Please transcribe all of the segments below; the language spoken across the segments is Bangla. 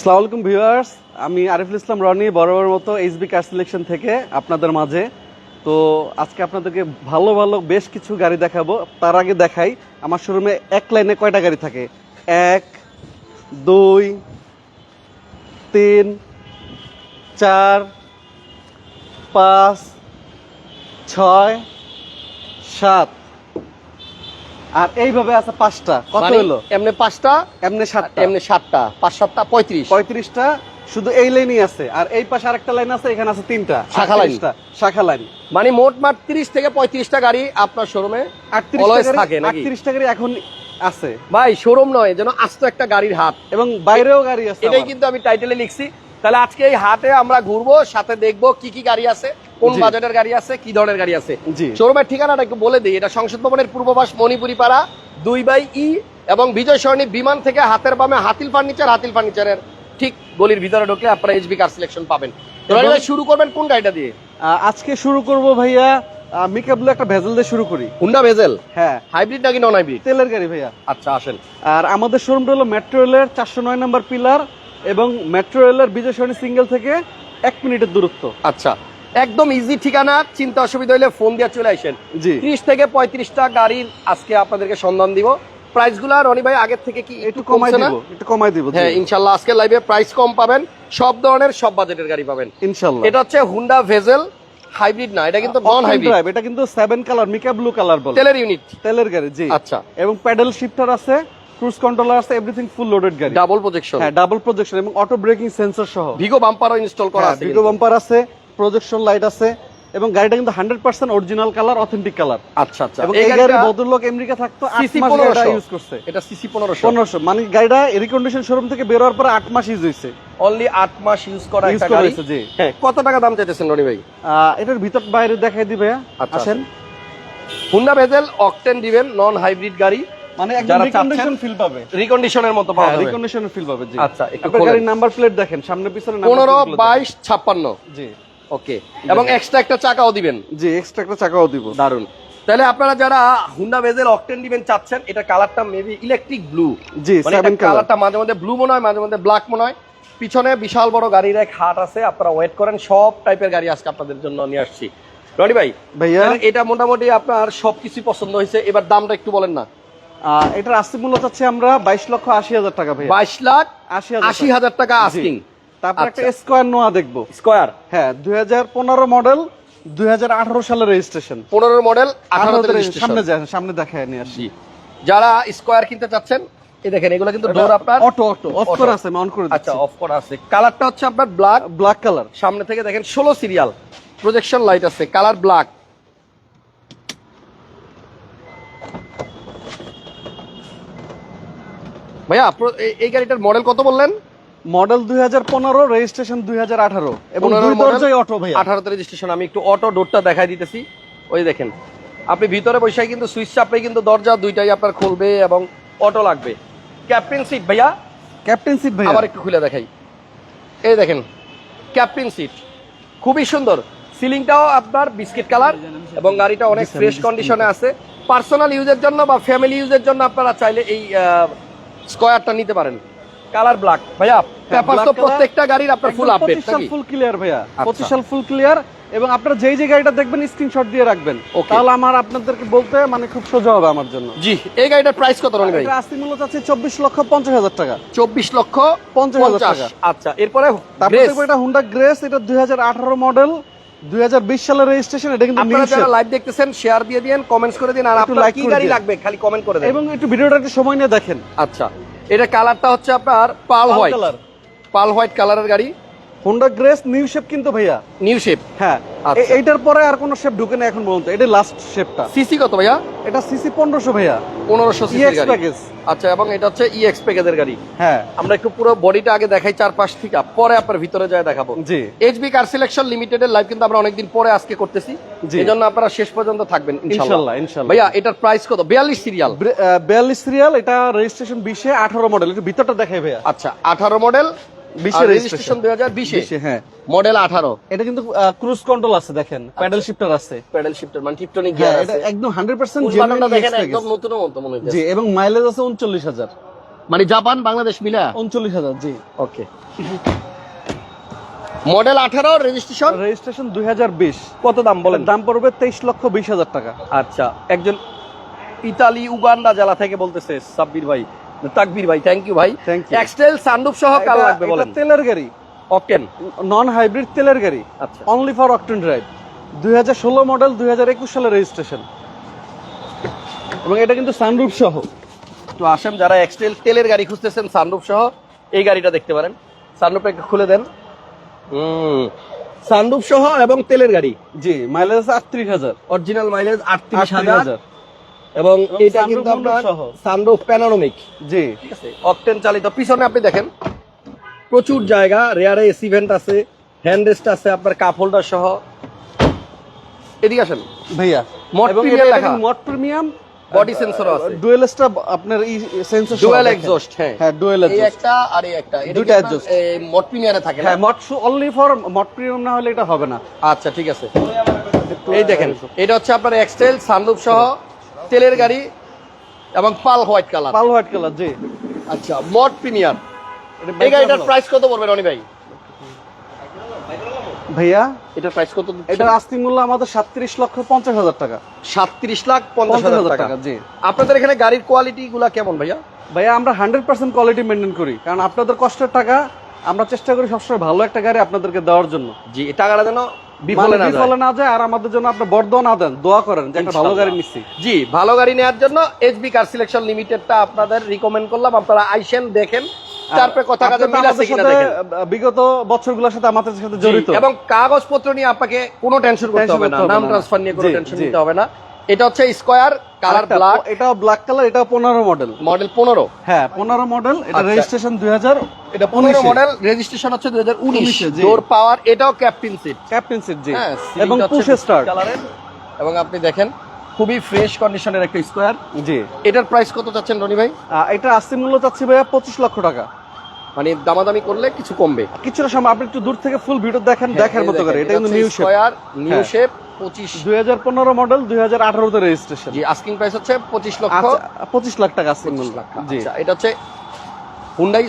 আসসালামু আলাইকুম ভিউয়ার্স, আমি আরিফুল ইসলাম রনি, বরাবর মতো এইচবি কার সিলেকশন থেকে আপনাদের মাঝে। তো আজকে আপনাদেরকে ভালো ভালো বেশ কিছু গাড়ি দেখাবো। তার আগে দেখাই, আমার শোরুমে এক লাইনে কয়টা গাড়ি থাকে? এক, দুই, তিন, চার, পাঁচ, ছয়, সাত। আর এইভাবে আছে পাঁচটা। কত মানে হলো? এমনি পাঁচটা এমনি সাতটা। এমনি সাতটা পাঁচ সাতটা পঁয়ত্রিশ। পঁয়ত্রিশটা শুধু এই লাইনই আছে। আর এই পাশে আরেকটা লাইন আছে এখানে আছে তিনটা। শাখা লাইন। শাখা লাইন মানে মোট মাঠ তিরিশ থেকে পঁয়ত্রিশটা গাড়ি আপনার শোরুমে Always থাকে নাকি? আটত্রিশটা গাড়ি এখন আছে। ভাই শোরুম নয় যেন আস্ত একটা গাড়ির হাট। এবং বাইরেও গাড়ি আছে এটাই কিন্তু আমি টাইটেলে লিখছি তাহলে আজকে এই হাটে আমরা ঘুরবো সাথে দেখব কি কি গাড়ি আছে কোন। বাজেটের গাড়ি আছে কি ধরনের গাড়ি আছে। শোরুমের ঠিকানাটা একটু বলে দিই এটা সংসদ ভবনের পূর্ববাস মণিপুরি পাড়া দুই বাই ই এবং বিজয় সরণি বিমান থেকে হাতের বামে হাতিল ফার্নিচার হাতিল ফার্নিচারের ঠিক গলির ভিতরে ঢুকলে আপনারা এইচবি কার সিলেকশন পাবেন। শুরু করবেন কোন গাড়িটা দিয়ে? আজকে শুরু করব ভাইয়া মিকাবলো একটা ভেজেল দিয়ে শুরু করি। হুন্ডা ভেজেল হ্যাঁ। হাইব্রিড নাকি নন হাইব্রিড তেলের গাড়ি ভাইয়া। আচ্ছা আসেন। আর আমাদের শোরুমটা হলো মেট্রো রেলের চারশো নয় নম্বর পিলার এবং মেট্রো রেলের বিজয় সরণি সিঙ্গেল থেকে এক মিনিটের দূরত্ব। আচ্ছা। একদম ইজি ঠিকানা চিন্তা অসুবিধা হলে ফোন দিয়ে চলে আসেন। জি। ত্রিশ থেকে পঁয়ত্রিশটা গাড়ির আজকে আপনাদেরকে সন্ধান দিব। প্রাইসগুলা রনি ভাই আগের থেকে কি একটু কমাই দিব একটু কমাই দিব হ্যাঁ ইনশাল্লাহ আজকে লাইভে প্রাইস কম পাবেন সব ধরনের সব বাজেটের গাড়ি পাবেন। ইনশাল্লাহ। এটা হচ্ছে হুন্ডা ভেজেল হাইব্রিড না এটা কিন্তু নন হাইব্রিড এটা কিন্তু seven colour mica blue colour বলে। তেলের ইউনিট তেলের গাড়ি জি। আচ্ছা। এবং প্যাডেল শিফটার আছে ক্রুজ কন্ট্রোলার আছে এভরিথিং ফুল লোডেড গাড়ি। ডাবল প্রজেকশন হ্যাঁ ডাবল প্রজেকশন এবং অটো ব্রেকিং সেন্সর সহ। ভিগো বাম্পারও ইনস্টল করা আছে ভিগো বাম্পার আছে প্রজেকশন লাইট আছে এবং গাড়িটা কিন্তু hundred percent original colour authentic colour আচ্ছা আচ্ছা। এবং এই গাড়ির ভদ্রলোক আমেরিকা থাকতো আট মাস পনেরোশো। ইউজ করছে। এটা সিসি পনেরোশো। পনেরোশো। মানে গাড়িটা রিকন্ডিশন শোরুম থেকে বের হওয়ার পরে আট মাস ইউজ হয়েছে। অনলি আট মাস ইউজ করা একটা গাড়ি। হয়েছে জি। হ্যাঁ কত টাকা দাম চাইতেছেন রনি ভাই? এটার ভিতর বাইরে দেখাই দিবে আচ্ছা, আসেন। হুন্ডা ভেজেল অকটেন দিবেন নন হাইব্রিড গাড়ি। মানে একদম রিকন্ডিশন ফিল পাবে। রিকন্ডিশনের মতো পাওয়া যাবে। রিকন্ডিশন ফিল পাবে জি। আচ্ছা, আপনার গাড়ির নাম্বার প্লেট দেখেন সামনে পিছনে number পনেরো plate গুলো দেখেন। বাইশ ছাপ্পান্ন। জি। ওকে এবং এক্সট্রা একটা চাকাও দিবেন। জি এক্সট্রা একটা চাকাও দিব। দারুণ তাহলে আপনারা যারা হুন্ডা ভেজেল অকটেন দিবেন চাচ্ছেন এটা কালারটা মেবি ইলেকট্রিক ব্লু জি মানে সেভেন কালারটা মাঝে মধ্যে ব্লু মনে হয় মাঝে মধ্যে ব্ল্যাক মনে হয়। পিছনে বিশাল বড় গাড়ির এক হাট আছে আপনারা ওয়েট করেন সব টাইপের গাড়ি আজকে আপনাদের জন্য নিয়ে আসছি। রনি ভাই ভাইয়া? এটা মোটামুটি আপনার সবকিছু পছন্দ হয়েছে এবার দামটা একটু বলেন না। এটার আস্তি মূল্য চাচ্ছি আমরা বাইশ লক্ষ আশি হাজার টাকা ভাইয়া। বাইশ লাখ আশি হাজার আশি হাজার টাকা আস্কিং তারপর একটা আচ্ছা। স্কোয়ার নোয়া দেখব। স্কোয়ার? হ্যাঁ দুই হাজার পনেরো মডেল দুই হাজার আঠারো সালের রেজিস্ট্রেশন পনেরো মডেল আঠারো সামনে যায় সামনে দেখায় নিয়ে আসি। যারা স্কোয়ার কিনতে চাচ্ছেন এই দেখেন এগুলো কিন্তু ডোর আপনার। Auto auto off. করে আছে অন করে আচ্ছা অফ করা আছে। কালারটা হচ্ছে আপনার ব্ল্যাক ব্ল্যাক কালার সামনে থেকে দেখেন ষোলো সিরিয়াল প্রজেকশন লাইট আছে কালার ব্ল্যাক ভাইয়া এই- গাড়িটার মডেল কত বললেন? মডেল দুই হাজার পনেরো রেজিস্ট্রেশন দুই হাজার আঠারো এবং 15 দুই model, দরজাই অটো ভাইয়া। আঠারোতে রেজিস্ট্রেশন আমি একটু অটো ডোরটা দেখাই দিতেছি। ওই দেখেন আপনি ভিতরে বসে কিন্তু সুইচ চাপলে কিন্তু দরজা দুইটাই আপনার খুলবে এবং অটো লাগবে। ক্যাপ্টেন সিট ভাইয়া? ক্যাপ্টেন সিট ভাইয়া। আবার একটু খুলে দেখাই। এই দেখেন ক্যাপ্টেন সিট খুবই সুন্দর। সিলিংটাও আপনার বিস্কিট কালার এবং গাড়িটা অনেক ফ্রেশ কন্ডিশনে আছে। পার্সোনাল ইউজের জন্য বা ফ্যামিলি ইউজের জন্য আপনারা চাইলে এই স্কোয়ারটা নিতে পারেন। Colour black. ভাইয়া পেপার তো প্রত্যেকটা গাড়ির আপনার ফুল আপডেট নাকি? ফুল ক্লিয়ার ভাইয়া। আচ্ছা। পঁচিশ সাল ফুল ক্লিয়ার এবং আপনারা যেই যে গাড়িটা দেখবেন স্ক্রিনশট দিয়ে রাখবেন. তাহলে আমার আপনাদেরকে বলতে মানে খুব সোজা হবে আমার জন্য। জি এই গাড়িটার প্রাইস কত ভাই? এটা আস্তি মূল্য চাচ্ছি চব্বিশ লক্ষ পঞ্চাশ হাজার টাকা। চব্বিশ লক্ষ পঞ্চাশ হাজার টাকা। আচ্ছা এরপরে তারপর এটা হুন্ডা গ্রেস এটা দুই হাজার আঠারো মডেল দুই হাজার বিশ সালের রেজিস্ট্রেশন এটা কিন্তু আপনারা যারা লাইভ দেখতেছেন শেয়ার দিয়ে দিন কমেন্টস করে দিন আর আপনার কি গাড়ি। লাগবে? খালি কমেন্ট করে দেন। এবং একটু ভিডিওটা একটু সময় নিয়ে দেখেন। আচ্ছা এটা কালারটা হচ্ছে আপনার পাল হোয়াইট পাল হোয়াইট কালারের গাড়ি। হুন্ডা গ্রেস নিউ শেপ কিন্তু ভাইয়া। নিউ শেপ হ্যাঁ আচ্ছা। এইটার পরে আর কোনো শেপ ঢুকে না এখন পর্যন্ত। এটা লাস্ট শেপটা সিসি কত ভাইয়া? এটা সিসি পনেরোশো ভাইয়া। পনেরোশো সিসি প্যাকেজ আচ্ছা এবং এটা হচ্ছে ইএক্স প্যাকেজের গাড়ি। হ্যাঁ। আমরা একটু পুরো বডিটা আগে দেখাই চারপাশ থেকে পরে আপনার ভিতরে যায় দেখাবো। জি। এইচবি কার সিলেকশন লিমিটেডের লাইভ কিন্তু আমরা অনেকদিন পরে আজকে করতেছি। জি। এই জন্য আপনারা শেষ পর্যন্ত থাকবেন ইনশাল্লাহ। ইনশাল্লাহ ইনশাল্লাহ। ভাইয়া এটার প্রাইস কত? বিয়াল্লিশ সিরিয়াল বিয়াল্লিশ সিরিয়াল এটা রেজিস্ট্রেশন বিশে আঠারো মডেল একটু ভিতরটা দেখাই ভাইয়া। আচ্ছা আঠারো মডেল বিশে রেজিস্ট্রেশন দুই হাজার বিশে। বিশে হ্যাঁ। মডেল আঠারো। এটা কিন্তু ক্রুজ কন্ট্রোল আছে দেখেন। প্যাডেল শিফটার আছে। প্যাডেল শিফটার মানে টিপটনিক হ্যাঁ গিয়ার আছে। একদম হান্ড্রেড পার্সেন্ট দেখেন একদম নতুন মতো মনে হচ্ছে জি এবং মাইলেজ আছে উনচল্লিশ হাজার। মানে জাপান বাংলাদেশ মিলা? উনচল্লিশ হাজার জি। ওকে মডেল আঠারো রেজিস্ট্রেশন রেজিস্ট্রেশন দুই হাজার বিশ। কত দাম বলেন? দাম পড়বে তেইশ লক্ষ বিশ হাজার টাকা। আচ্ছা একজন ইতালি উগান্ডা জেলা থেকে বলতেছে সাব্বির ভাই। তাকবির ভাই থ্যাংক ইউ ভাই. এক্সটেল সানরুফ সহ কার লাগবে এটা বলেন? তেলের গাড়ি। অকেন নন হাইব্রিড তেলের গাড়ি। আচ্ছা। অনলি ফর অকটেন ড্রাইভ দুই হাজার ষোলো মডেল দুই হাজার একুশ সালের রেজিস্ট্রেশন এবং এটা কিন্তু সানরুফ সহ। তো আসেন যারা এক্সটেল তেলের গাড়ি খুঁজতেছেন সানরুফ সহ এই গাড়িটা দেখতে পারেন। সানরুফ একটু খুলে দেন। হুম। সানরুফ সহ এবং তেলের গাড়ি। জি মাইলেজ আটত্রিশ হাজার। অরিজিনাল মাইলেজ আটত্রিশ হাজার। এবং এটা কিন্তু আপনার সানরুফ প্যানোরামিক জি। ঠিক আছে? অকটেন চালিত। পিছনে আপনি দেখেন প্রচুর জায়গা রেয়ারে এসি ভেন্ট আছে হ্যান্ড রেস্ট আছে আপনার কাপ হোল্ডার সহ। এদিকে আসেন। ভাইয়া মড প্রিমিয়াম লেখা মড প্রিমিয়াম বডি সেন্সর আছে। ডুয়েল স্টার আপনার এই সেন্সর ডুয়াল এক্সস্ট হ্যাঁ। হ্যাঁ ডুয়েল এই একটা আর এই একটা। আপনার, এই মড প্রিমিয়ারে থাকে হ্যাঁ mod only for mod premium না হলে এটা হবে না। আচ্ছা ঠিক আছে। এই দেখেন এটা হচ্ছে আপনার এক্সটেল সানরুফ সহ। তেলের গাড়ি এবং pearl white colour. Pearl white colour জি। আচ্ছা মড প্রিমিয়ার। এই গাড়িটার প্রাইস কত পড়বে রনি ভাই? ভাইয়া? এটার প্রাইস কত এটার আস্তি মূল্য আমাদের সাতত্রিশ লক্ষ পঞ্চাশ হাজার টাকা। সাতত্রিশ লাখ পঞ্চাশ হাজার টাকা। জি। আপনাদের এখানে গাড়ির কোয়ালিটি গুলা কেমন ভাইয়া? ভাইয়া আমরা হান্ড্রেড পার্সেন্ট কোয়ালিটি মেনটেন করি। কারণ আপনাদের কষ্টের টাকা আমরা চেষ্টা করি সবসময় ভালো একটা গাড়ি আপনাদেরকে দেওয়ার জন্য। জি টাকাটা যেন বিফলে মানে না বিফলে না যায় আর আমাদের জন্য আপনি বরদোয়া না দেন দোয়া করেন যে একটা ভালো গাড়ি নিচ্ছি। জি ভালো গাড়ি নেওয়ার জন্য এইচবি কার সিলেকশন লিমিটেডটা আপনাদের রিকমেন্ড করলাম। আপনারা আইসেন দেখেন তারপরে কথা কাজে আপনি তো মিল আছে কিনা সাথে, দেখেন। বিগত বছরগুলোর সাথে আমাদের সাথে জড়িত। এবং কাগজপত্র নিয়ে আপনাকে কোনো টেনশন করতে হবে না। নাম ট্রান্সফার নিয়ে কোনো টেনশন নিতে হবে না। এটা হচ্ছে স্কয়ার কালার ব্ল্যাক। এটাও ব্ল্যাক কালার এটাও পনেরো মডেল। মডেল পনেরো। হ্যাঁ পনেরো মডেল এটা আচ্ছা। রেজিস্ট্রেশন দুই হাজার এটা পনেরো মডেল রেজিস্ট্রেশন হচ্ছে দুই হাজার উনিশ উনিশে, জি। ডোর পাওয়ার এটাও ক্যাপ্টেন সিট ক্যাপ্টেন সিট জি। হ্যাঁ এবং পুশ স্টার্ট এবং আপনি দেখেন খুবই ফ্রেশ কন্ডিশনের একটা স্কয়ার জি। এটার প্রাইস কত চাচ্ছেন রনি ভাই? এটা আস্তি মূল্য চাচ্ছি ভাইয়া পঁচিশ লক্ষ টাকা। মানে দামাদামি করলে কিছু কমবে। কিছুটা সময় আপনি একটু দূর থেকে ফুল ভিডিও দেখেন দেখার মতো করে। এটা কিন্তু নিউ শেপ স্কয়ার নিউ হ্যাঁ। শেপ পঁচিশ। দুই হাজার পনেরো মডেল দুই হাজার আঠারোতে রেজিস্ট্রেশন জি আস্কিং প্রাইস হচ্ছে পঁচিশ লক্ষ। পঁচিশ লাখ টাকা আস্তি 25 মূল্য। জি। আচ্ছা এটা হচ্ছে হুন্ডাই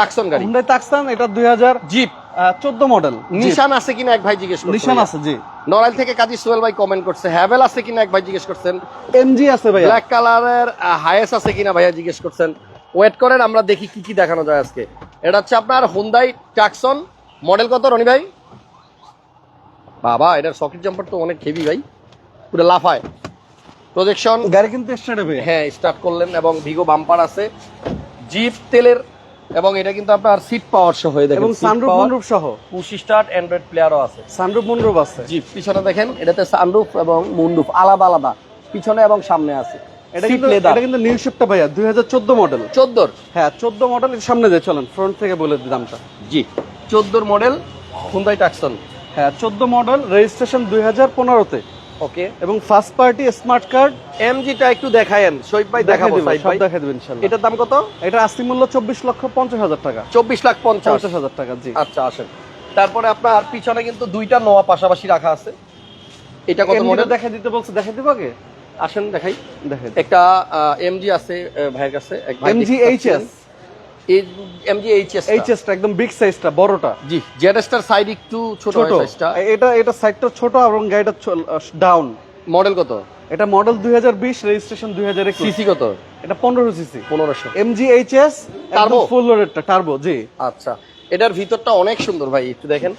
টাকসন গাড়ি। হুন্ডাই তাকসান এটা দুই হাজার জিপ চোদ্দ মডেল নিশান আছে কিনা এক ভাই জিজ্ঞেস নিশান আছে জি। নড়াইল থেকে কাজী সোহেল ভাই কমেন্ট করছে হ্যাভেল আছে কিনা এক ভাই জিজ্ঞেস করছেন। এমজি আছে ভাইয়া। ব্ল্যাক কালারের হায়েস আছে কিনা ভাইয়া জিজ্ঞেস করছেন। ওয়েট করেন আমরা দেখি কি কি দেখানো যায় আজকে। এটা হচ্ছে আপনার হুন্ডাই টাকসন মডেল কত রনি ভাই? বাবা এটার সকেট জাম্পার তো অনেক হেভি ভাই। পুরো লাফায়। প্রজেকশন গাড়ি কিন্তু স্টার্ট হবে। হ্যাঁ স্টার্ট করলেন এবং ভিগো বাম্পার আছে। জিপ তেলের এবং এটা কিন্তু আপনার সিট পাওয়ার সহ হয়ে দেখেন এবং সানরুফ মনরুফ সহ। পুশ স্টার্ট অ্যান্ড্রয়েড প্লেয়ারও আছে। সানরুফ মনরুফ আছে। জি পিছনে দেখেন এটাতে সানরুফ এবং মুন্ডুফ আলাদা আলাদা। পিছনে এবং সামনে আছে। এটা কিন্তু এটা কিন্তু নিউ শেপটা ভাইয়া দুই হাজার চোদ্দ মডেল চোদ্দোর? হ্যাঁ চোদ্দ মডেল সামনে যায় চলেন ফ্রন্ট থেকে বলে দিই দামটা। জি চোদ্দোর মডেল হুন্দাই টাকসন হ্যাঁ চোদ্দ মডেল রেজিস্ট্রেশন দুই হাজার পনেরোতে। ওকে। এবং ফার্স্ট পার্টি স্মার্ট কার্ড এমজিটা একটু দেখায়েন শহীদ ভাই দেখাবো সব দেখাই দেবেন এটার দাম কত? এটা আস্তি মূল্য চব্বিশ লক্ষ পঞ্চাশ হাজার টাকা। চব্বিশ লাখ পঞ্চাশ। হাজার টাকা জি। আচ্ছা আসেন। তারপরে আপনার পিছনে কিন্তু দুইটা নোয়া পাশাপাশি রাখা আছে। এটা কত মডেল? দেখা দিতে বলছে দেখাই দিব আগে? আসেন দেখাই। দেখাই একটা এমজি আছে ভাইয়ের কাছে এমজি এইচএস এমজি এইচএস এইচএসটা একদম বিগ সাইজটা বড়টা। জি জেডএসটার সাইড একটু ছোট সাইজটা এটা এটা সাইডটা ছোট এবং গাড়িটা ডাউন মডেল কত? এটা মডেল দুই হাজার বিশ রেজিস্ট্রেশন সিসি কত? এটা CC MG HS Turbo? Full লোডেডটা turbo জি। আচ্ছা এটার ভিতরটা অনেক সুন্দর ভাই একটু দেখেন।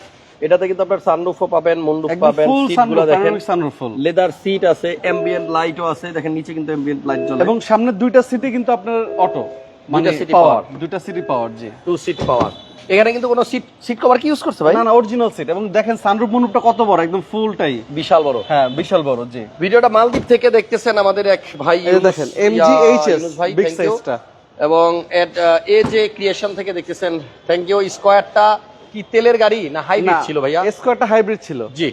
এটাতে কিন্তু আপনার সানরুফও পাবেন মন্ডুপ পাবেন ফুল সিটগুলো দেখেন। লেদার সিট আছে অ্যাম্বিয়েন্ট লাইটও আছে দেখেন নিচে কিন্তু অ্যাম্বিয়েন্ট লাইট জ্বলে। এবং সামনের দুইটা সিটি কিন্তু আপনার অটো মানে সিটি পাওয়ার। দুইটা সিটি পাওয়ার জি। টু সিট পাওয়ার এখানে কিন্তু কোনো সিট সিট কভার কি ইউজ করছে ভাই? না না অরিজিনাল সিট এবং দেখেন সানরুফ মনুপটা কত বড়? একদম ফুলটাই বিশাল বড়। হ্যাঁ বিশাল বড় জি। ভিডিওটা মালদ্বীপ থেকে দেখতেছেন আমাদের এক ভাই এই দেখেন এমজি এইচএস বিগ সাইজটা এবং এ যে ক্রিয়েশন থেকে দেখতেছেন থ্যাংক ইউ স্কোয়ারটা কি তেলের গাড়ি না হাইব্রিড ছিল ভাইয়া? স্কোয়ারটা হাইব্রিড ছিল। জি।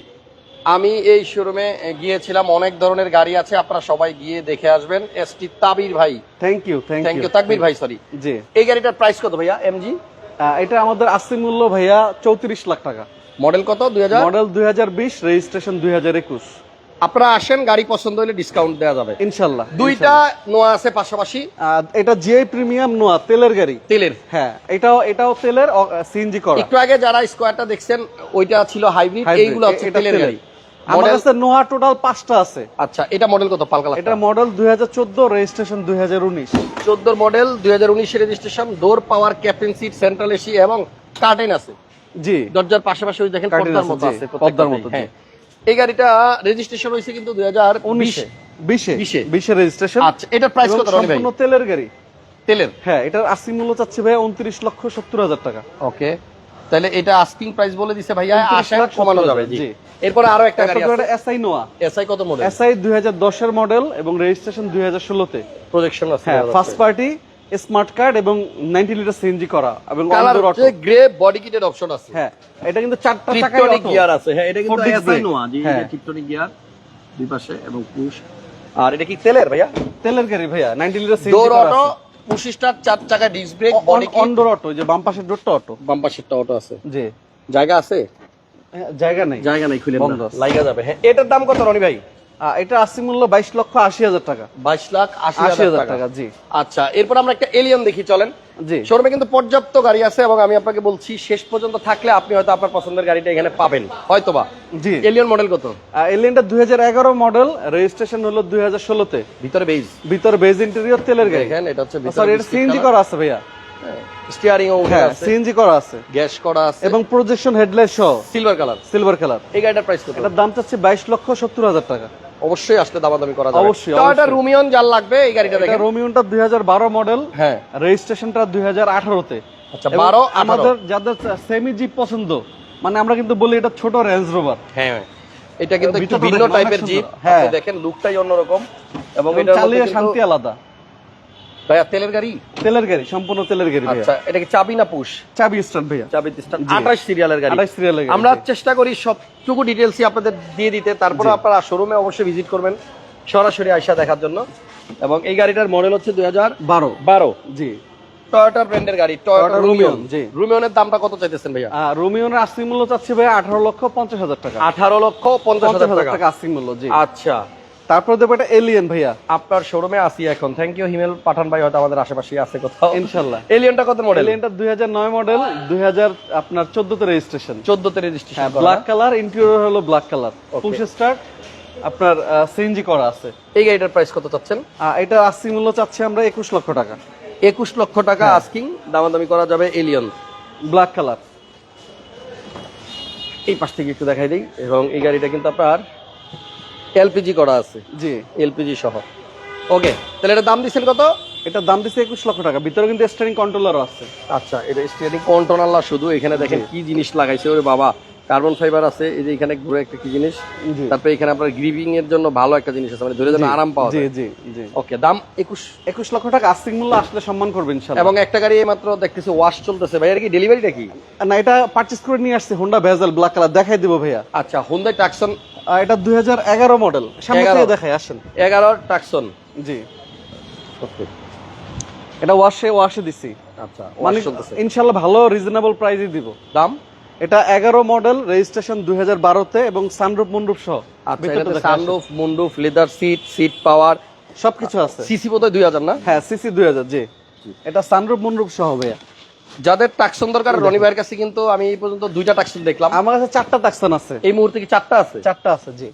আমি এই শোরুমে গিয়েছিলাম। অনেক ধরনের গাড়ি আছে আপনারা সবাই গিয়ে দেখে আসবেন। এসটি তাবির ভাই। থ্যাংক ইউ থ্যাংক ইউ তাকবির ভাই সরি জি। এই গাড়িটার প্রাইস কত ভাইয়া এমজি এটা আমাদের আস্তি মূল্য ভাইয়া চৌত্রিশ লাখ টাকা। মডেল কত? দুই হাজার? মডেল দুই হাজার বিশ রেজিস্ট্রেশন দুই হাজার একুশ। আপনারা আসেন গাড়ি পছন্দ হলে ডিসকাউন্ট দেওয়া যাবে। ইনশাল্লাহ দুইটা নোয়া আছে পাশাপাশি? এটা জিআই প্রিমিয়াম নোয়া তেলের গাড়ি। তেলের। হ্যাঁ এটাও এটাও তেলের সিএনজি করা। একটু আগে যারা স্কোয়ারটা দেখছেন ওইটা ছিল হাইব্রিড এইগুলো হচ্ছে তেলের। গাড়ি। আমার কাছে নোয়া টোটাল পাঁচটা আছে। আচ্ছা এটা মডেল কত? পাল কালার এটা মডেল দুই রেজিস্ট্রেশন দুই হাজার উনিশ। মডেল দুই হাজার registration door power captain seat central AC এবং কার্টেন আছে। জি। দরজার পাশাপাশি দেখেন পর্দার মতো আছে পর্দার মতো, হ্যাঁ। এই গাড়িটা রেজিস্ট্রেশন হয়েছে কিন্তু দুই হাজার উনিশে বিশে বিশে। রেজিস্ট্রেশন আচ্ছা এটার প্রাইস কত সম্পূর্ণ তেলের গাড়ি। তেলের? হ্যাঁ এটার আশি মূল্য চাচ্ছে ভাই উনত্রিশ লক্ষ সত্তর হাজার টাকা। ওকে তাহলে এটা আস্কিং প্রাইস বলে দিছে ভাইয়া 29 আশা লাখ কমানো যাবে জি। এরপরে আরও একটা গাড়ি আছে। এসআই নোয়া এসআই কত মডেল এসআই দুই হাজার দশের মডেল এবং রেজিস্ট্রেশন দুই হাজার ষোলোতে। প্রজেকশন আছে হ্যাঁ ফার্স্ট পার্টি স্মার্ট কার্ড এবং নাইনটি লিটার সিএনজি করা এবং কালার হচ্ছে গ্রে বডি কিটের অপশন আছে। হ্যাঁ এটা কিন্তু চারটা চাকায় টিপটনিক গিয়ার আছে। হ্যাঁ এটা কিন্তু এসআই নোয়া জি হ্যাঁ। টিপটনিক গিয়ার দুই পাশে এবং পুশ আর এটা কি তেলের ভাইয়া? তেলের গাড়ি ভাইয়া নাইনটি লিটার সিএনজি করা অটো পুশ স্টার্ট চার চাকা ডিস্ক ব্রেক অন্ডর অটো যে বাম পাশের ডোরটা অটো বাম্পার সিটটা অটো আছে। জি। জায়গা আছে? হ্যাঁ, জায়গা নাই। জায়গা নাই খুলে বন্ধ। লাইগা যাবে। হ্যাঁ এটার দাম কত রনি ভাই? এটা আশি মূল্য বাইশ লক্ষ আশি হাজার টাকা। বাইশ লাখ আশি হাজার টাকা। জি। আচ্ছা এরপর আমরা একটা এলিয়ন দেখি চলেন। জি। শোরুমে কিন্তু পর্যাপ্ত গাড়ি আছে এবং আমি আপনাকে বলছি শেষ পর্যন্ত থাকলে আপনি হয়তো আপনার পছন্দের গাড়িটা এখানে পাবেন। হয়তোবা। জি। এলিয়ন মডেল কত? এলিয়েনটা দুই এগারো মডেল রেজিস্ট্রেশন হলো দুই হাজার ষোলোতে। ভিতরে বেজ ভিতর বেজ ইন্টেরিয়র তেলের গাড়ি। দেখেন এটা হচ্ছে সরি এটা সিএনজি করা আছে ভাইয়া। স্টিয়ারিং ও হ্যাঁ সিএনজি করা আছে। গ্যাস করা আছে। এবং প্রজেকশন হেডলাইট সহ। সিলভার কালার সিলভার কালার এই গাড়িটার প্রাইস কত? এটার দাম চাচ্ছে বাইশ লক্ষ সত্তর হাজার টাকা। অবশ্যই আসলে দামাদামি করা যাবে। অবশ্যই, টয়োটা রোমিয়ন যার লাগবে এই গাড়িটা দেখেন। হাজার বারো মডেল হ্যাঁ। রেজিস্ট্রেশনটা দুই হাজার আঠারোতে। আচ্ছা বারো আমাদের আমাদের যাদের সেমি জিপ পছন্দ মানে আমরা কিন্তু বলি এটা ছোট রেঞ্জ রোভার হ্যাঁ এটা কিন্তু একটু ভিন্ন টাইপের জিপ হ্যাঁ। আপনি দেখেন লুকটাই অন্যরকম। এবং এবং এটা চালিয়ে শান্তি আলাদা। ভাইয়া তেলের গাড়ি? তেলের গাড়ি সম্পূর্ণ তেলের গাড়ি আচ্ছা এটা কি চাবি না পুশ? চাবি স্টার্ট ভাইয়া। চাবি স্টার্ট 28 সিরিয়ালের গাড়ি। 28 সিরিয়ালের গাড়ি, আমরা চেষ্টা করি সবটুকু ডিটেইলসই আপনাদের দিয়ে দিতে। তারপরে। আপনারা শোরুমে অবশ্যই ভিজিট করবেন সরাসরি আয়সা দেখার জন্য। এবং এই গাড়িটার মডেল হচ্ছে 2012 বারো। জি। টয়োটা ব্র্যান্ডের গাড়ি টয়োটা রুমিয়ন জি। রুমিয়নের দামটা কত চাইতেছেন ভাইয়া? আর রোমিওনের আস্তিক মূল্য চাচ্ছে ভাইয়া আঠারো লক্ষ পঞ্চাশ হাজার টাকা। 18 লক্ষ 50 পঞ্চাশ হাজার টাকা। আস্তিক মূল্য জি। আচ্ছা। তারপরে দেবো এটা এলিয়েন ভাইয়া। আপনার শোরুমে আসি এখন। থ্যাংক ইউ হিমেল পাঠান ভাই হয়তো আমাদের আশেপাশে আছে কোথাও। ইনশাল্লাহ। এলিয়নটা কত মডেল এলিয়েনটা দুই হাজার নয় মডেল দুই হাজার আপনার চোদ্দতে রেজিস্ট্রেশন 14 তে রেজিস্ট্রেশন হ্যাঁ ব্ল্যাক কালার ইন্টেরিয়র হলো ব্ল্যাক কালার পুশ স্টার্ট আপনার সিএনজি করা আছে। এই গাড়িটার প্রাইস কত চাচ্ছেন? এটা আস্তিক মূল্য চাচ্ছে আমরা একুশ লক্ষ টাকা। একুশ লক্ষ টাকা হ্যাঁ। আস্কিং দামাদামি করা যাবে এলিয়ন ব্ল্যাক কালার এই পাশ থেকে একটু দেখাই দিই এবং এই গাড়িটা কিন্তু আপনার এলপিজি করা আছে। জি। এলপিজি সহ। ওকে তাহলে এটা দাম দিচ্ছেন কত? এটা দাম দিচ্ছে একুশ লক্ষ টাকা। ভিতরে কিন্তু স্টিয়ারিং কন্ট্রোলারও আছে। আচ্ছা এটা স্টিয়ারিং কন্ট্রোলার শুধু। এখানে দেখেন কি জিনিস লাগাইছে ওরে বাবা। কার্বন ফাইবার আছে এই যে এখানে ঘুরে একটা কি জিনিস? তারপরে এখানে আপনার গ্রিভিং এর জন্য ভালো একটা জিনিস আছে মানে ধরে যেন আরাম পাওয়া যায়। জি জি। ওকে দাম একুশ একুশ লক্ষ টাকা আস্তিক মূল্য আসলে সম্মান করবে ইনশাল্লাহ। এবং একটা গাড়ি মাত্র দেখতেছি ওয়াশ চলতেছে। ভাই আর কি ডেলিভারিটা কি না এটা পারচেজ করে নিয়ে আসছি হোন্ডা ভেজাল ব্ল্যাক কালার দেখাই দিব ভাইয়া। আচ্ছা হুন্দাই টাকসন এটা দুই হাজার এগারো মডেল সামনে থেকে দেখাই আসেন। এগারো টাকসন জি। ওকে এটা ওয়াশে ওয়াশে দিছি। আচ্ছা মানে ওয়াশ চলতেছে। ইনশাল্লাহ ভালো রিজনেবল প্রাইসে দিব। দাম? এটা এগারো মডেল রেজিস্ট্রেশন দুই হাজার বারোতে এবং সানরূপ মন্ডুপ সহ। আচ্ছা দেখাই। Sunroof moonroof leather seat seat power সবকিছু আছে। সিসি বোধহয় দুই হাজার না? হ্যাঁ সিসি দুই হাজার জি। এটা সানরূপ মন্ডুপ সহ ভাইয়া। যাদের টাকসন দরকার রনি ভাইয়ের কাছে কিন্তু আমি এই পর্যন্ত দুইটা টাকসন দেখলাম। আমার কাছে চারটা টাকসান আছে। এই মুহূর্তে কি চারটা আছে? চারটা আছে জি।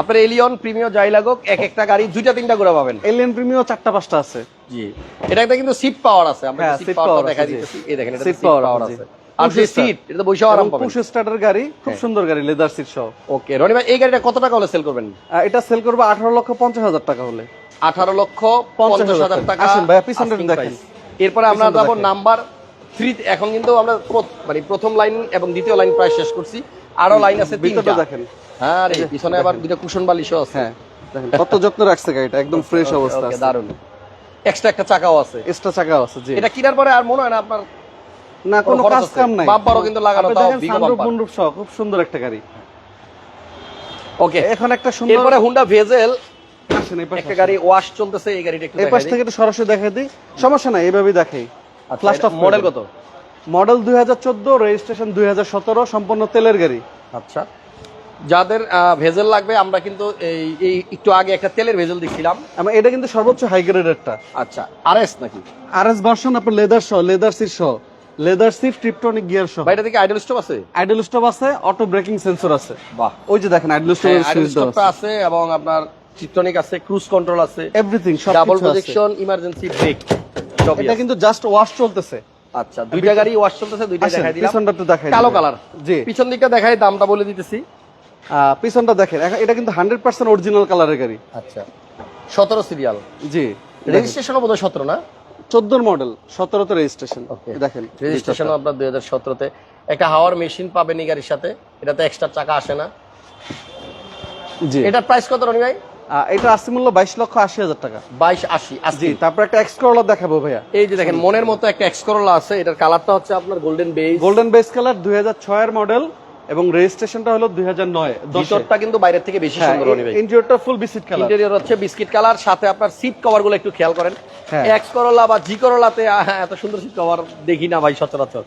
আপনার এলিয়ন প্রিমিয়ার যাই লাগুক এক একটা গাড়ি দুইটা তিনটা করে পাবেন। এলিয়ন প্রিমিও চারটা পাঁচটা আছে। জি। এটা একটা কিন্তু সিট পাওয়ার আছে। আমরা হ্যাঁ, সিট পাওয়ার power দেখা দিতেছি। এই দেখেন এটা সিট পাওয়ার আছে। আর যে সিট এটা তো বসেও আরাম পাবেন। পুশ স্টার্টার গাড়ি খুব হ্যাঁ। সুন্দর গাড়ি লেদার সিট সহ। ওকে রনি ভাই এই গাড়িটা কত টাকা হলে সেল করবেন? এটা সেল করব আঠারো লক্ষ পঞ্চাশ হাজার টাকা হলে। আঠারো লক্ষ পঞ্চাশ পঞ্চাশ হাজার হাজার টাকা। আসেন ভাইয়া, পিছনটা দেখেন। এরপরে আমরা যাব নাম্বার থ্রি এখন কিন্তু আমরা মানে প্রথম লাইন এবং দ্বিতীয় লাইন প্রায় শেষ করছি। আরও লাইন আছে তিনটা। দেখেন। হ্যাঁ রে পিছনে আবার দুটো কুশন বালিশও আছে। হ্যাঁ দেখেন কত যত্ন রাখছে গাড়িটা একদম ফ্রেশ অবস্থা আছে। দারুণ এক্সট্রা একটা চাকাও আছে। এক্সট্রা চাকা আছে জি। এটা কিনার পরে আর মনে হয় না আপনার না কোনো কাজ কাম নাই। বাম্পারও কিন্তু লাগানো, তাও বিগো বাম্পার। মন্ডপ সহ খুব সুন্দর একটা গাড়ি। ওকে এখন একটা সুন্দর এরপরে হুন্ডা ভেজেল আসেন এই পাশে একটা গাড়ি ওয়াশ চলতেছে এই গাড়িটা একটু এই পাশ থেকে একটু সরাসরি দেখাই দিই। সমস্যা নাই এইভাবেই দেখাই। off করে মডেল কত? মডেল দুই হাজার চোদ্দ রেজিস্ট্রেশন দুই হাজার সতেরো সম্পূর্ণ তেলের গাড়ি। আচ্ছা যাদের ভেজেল লাগবে আমরা কিন্তু এই এই একটু আগে একটা তেলের ভেজেল দেখছিলাম। এটা কিন্তু সর্বোচ্চ হাই গ্রেডেরটা আচ্ছা আর এস নাকি? আর এস ভার্সন আপনার লেদার সহ লেদার সিট সহ। লেদার সিট ট্রিপটনিক গিয়ার সহ। বাইরে থেকে আইডল স্টপ আছে? আইডল স্টপ আছে অটো ব্রেকিং সেন্সর আছে। বাহ। ওই যে দেখেন আইডল স্টপ আইডল আছে। এবং আপনার চিত্রনিক আছে ক্রুজ কন্ট্রোল আছে। এভরিথিং সব ডাবল প্রজেকশন ইমার্জেন্সি ব্রেক এটা কিন্তু জাস্ট ওয়াশ চলতেছে। আচ্ছা দুইটা গাড়ি ওয়াশ চলতেছে দুইটা দেখাই দিলাম। পিছনটা একটু দেখাই কালো কালার জি। পিছন দিকটা দেখাই দামটা বলে দিতেছি। পিছনটা দেখেন এটা কিন্তু হান্ড্রেড পার্সেন্ট অরিজিনাল কালারের গাড়ি। আচ্ছা। সতেরো সিরিয়াল জি। রেজিস্ট্রেশনও বোধহয় সতেরো না? চোদ্দোর মডেল সতেরোতে রেজিস্ট্রেশন. দেখেন রেজিস্ট্রেশনও আপনার দুই হাজার সতেরোতে। একটা হাওয়ার মেশিন পাবেন এই গাড়ির সাথে এটাতে এক্সট্রা চাকা আসে না। জি। এটার প্রাইস কত রনি ভাই? এটা আসছে মূল্য বাইশ লক্ষ আশি হাজার টাকা। বাইশ আশি আশি। তারপর একটা এক্স করলা দেখাবো ভাইয়া। এই যে দেখেন মনের মতো একটা এক্স করোলা আছে এটার কালারটা হচ্ছে আপনার golden beige golden base colour দুই হাজার ছয়ের মডেল এবং রেজিস্ট্রেশনটা হলো দুই হাজার নয় ভিতরটা কিন্তু বাইরের থেকে বেশি হ্যাঁ, সুন্দর ইন্টেরিয়রটা ফুল বিসিট কালার ইন্টেরিয়র হচ্ছে বিস্কিট কালার সাথে আপনার সিট কভারগুলো একটু খেয়াল করেন। হ্যাঁ। এক্স করোলা বা জি করোলাতে আহ, এত সুন্দর সিট কভার দেখি না ভাই সচরাচর।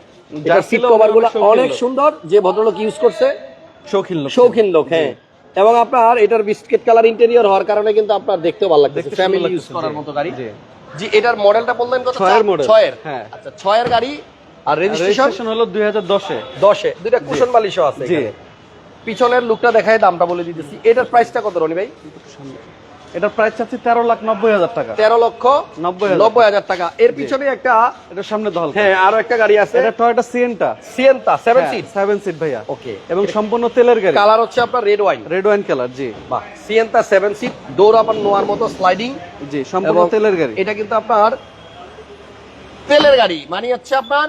সিট কভারগুলো অনেক। সুন্দর যে ভদ্রলোক ইউজ করছে। শৌখিন লোক। শৌখিন লোক হ্যাঁ। এবং আপনার এটার বিস্কিট কালার ইন্টেরিয়র হওয়ার কারণে কিন্তু আপনার দেখতেও ভালো লাগছে ফ্যামিলি ইউজ করার। মতো গাড়ি। জি। জি এটার মডেলটা বললেন কত? ছয়ের চার- model, ছয়ের। হ্যাঁ। আচ্ছা ছয়ের গাড়ি আর রেজিস্ট্রেশন হলো দুই হাজার দশে। দশে। দুইটা কুশন বালিশও আছে জি। পিছনের লুকটা দেখায় দামটা বলে দিতেছি। এটার প্রাইসটা কত রনি ভাই? এটার প্রাইস চাচ্ছি তেরো লাখ নব্বই হাজার টাকা। তেরো লক্ষ নব্বই। নব্বই হাজার টাকা। এর পিছনে একটা এটা সামনে দহল হ্যাঁ আরও একটা গাড়ি আছে। এটা Toyota সিএনটা Sienta seven seat seven seat ভাইয়া। ওকে এবং সম্পূর্ণ তেলের গাড়ি। কালার হচ্ছে আপনার red wine red wine colour জি। বাহ সিয়েন্তা সেভেন সিট ডোর আপনার নোয়ার মতো স্লাইডিং জি সম্পূর্ণ তেলের গাড়ি। এটা কিন্তু আপনার তেলের গাড়ি। মানে হচ্ছে আপনার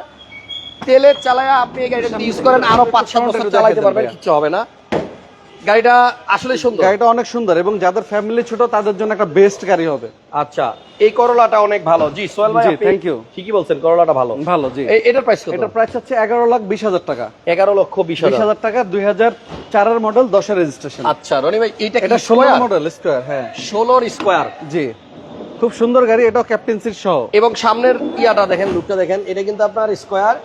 তেলের চালায় আপনি এই গাড়িটা ইউজ করেন আরও পাঁচ সাত বছর চালাইতে পারবেন কিচ্ছু হবে না। গাড়িটা আসলে সুন্দর। গাড়িটা অনেক সুন্দর এবং যাদের ফ্যামিলি ছোট তাদের জন্য একটা বেস্ট গাড়ি হবে। আচ্ছা এই করলাটা অনেক ভালো। জি সোহেল ভাই thank you. ঠিকই বলছেন করলাটা ভালো। ভালো জি। এটার প্রাইস কত? এটার প্রাইস হচ্ছে এগারো লাখ বিশ হাজার টাকা। এগারো লক্ষ বিশ বিশ হাজার হাজার টাকা দুই হাজার চারের মডেল দশের রেজিস্ট্রেশন আচ্ছা রনি ভাই এইটা এটা ষোলো মডেল স্কোয়ার হ্যাঁ। ষোলোর স্কোয়ার জি। খুব সুন্দর গাড়ি এটাও ক্যাপ্টেন সিট সহ। এবং সামনের ইয়াটা দেখেন লুকটা দেখেন এটা কিন্তু আপনার স্কোয়ার